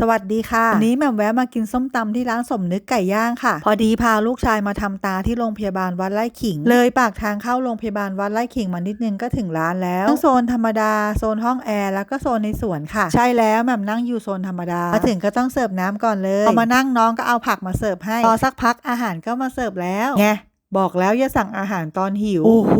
สวัสดีค่ะวันนี้แหม่มแวะมากินส้มตำที่ร้านสมนึกไก่ย่างค่ะ พอดีพาลูกชายมาทำตาที่โรงพยาบาลวัดไร่ขิง เลยปากทางเข้าโรงพยาบาลวัดไร่ขิงมานิดนึงก็ถึงร้านแล้วทั้งโซนธรรมดาโซนห้องแอร์แล้วก็โซนในสวนค่ะ ใช่แล้วแหม่มนั่งอยู่โซนธรรมดามาถึงก็ต้องเสิร์ฟน้ำก่อนเลยพอมานั่งน้องก็เอาผักมาเสิร์ฟให้พอสักพักอาหารก็มาเสิร์ฟแล้วไง บอกแล้วอย่าสั่งอาหารตอนหิว โอ้โห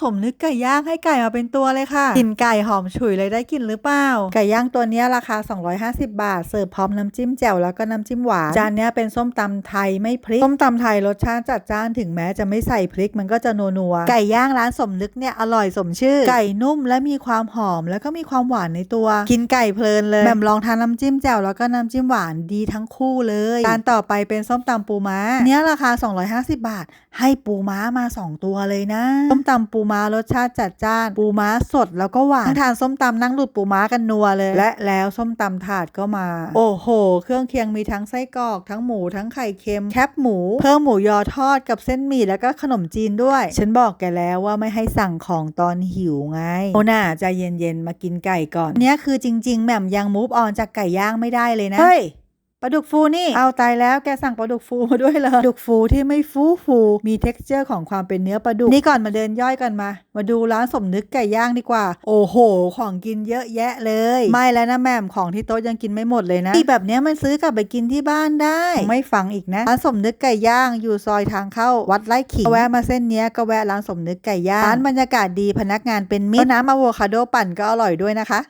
สมนึกไก่ย่างให้ไก่มาเป็นตัวเลยค่ะกลินไก่หอมฉุยเลยได้กลินหรือเปล่า ไก่ย่างตัวเนี้ยราคา 250 บาท เสิร์ฟพร้อมน้ำจิ้มแจ่วแล้วก็น้ำจิ้มหวาน จานเนี้ยเป็นส้มตำไทยไม่พริก ส้มตำไทยรสชาติจัดจ้านถึงแม้จะไม่ใส่พริกมันก็จะนัวๆไก่ย่างร้านสมนึกเนี่ยอร่อยสมชื่อ ไก่นุ่มและมีความหอมแล้วก็มีความหวานในตัว กินไก่เพลินเลยแหม่มลองทานน้ำจิ้มแจ่วแล้วก็น้ำจิ้มหวานดีทั้งคู่เลย จานต่อไปเป็นส้มตำปูม้า เนี้ยราคา 250 บาทให้ปูม้ามา 2 ตัวเลยนะ ส้มตำปูม้ารสชาติจัดจ้าน ปูม้าสดแล้วก็หวานทานส้มตำนั่งดูดปูม้ากันนัวเลย และแล้วส้มตำถาดก็มา โอ้โห เครื่องเคียงมีทั้งไส้กรอกทั้งหมูทั้งไข่เค็มแคบหมู เพิ่มหมูยอทอดกับเส้นหมี่แล้วก็ขนมจีนด้วย ฉันบอกแกแล้วว่าไม่ให้สั่งของตอนหิวไงโอน่าใจเย็นๆมากินไก่ก่อนเนี้ยคือจริง ๆแหม่มยังมูฟออนจากไก่ย่างไม่ได้เลยนะเฮ้ย ปลาดุกฟูนี่ เอาตายแล้วแกสั่งปลาดุกฟูมาด้วยเลยปลาดุกฟูที่ไม่ฟูฟูมี t e x t อร์ของความเป็นเนื้อปลาดุก นี่ก่อนมาเดินย่อยกันมา มาดูร้านสมนึกไก่ย่างดีกว่า โอ้โห ของกินเยอะแยะเลย ไม่แล้วนะแม่มของที่โต๊ะยังกินไม่หมดเลยนะที่แบบเนี้ยมันซื้อกลับไปกินที่บ้านได้ ไม่ฟังอีกนะ ร้านสมนึกไก่ย่างอยู่ซอยทางเข้า วัดไร่ขิงแวะมาเส้นเนี้ยก็แวะร้านสมนึกไก่ย่าง ร้านบรรยากาศดีพนักงานเป็นมิตรน้ำอะโวคาโดปั่นก็อร่อยด้วยนะคะ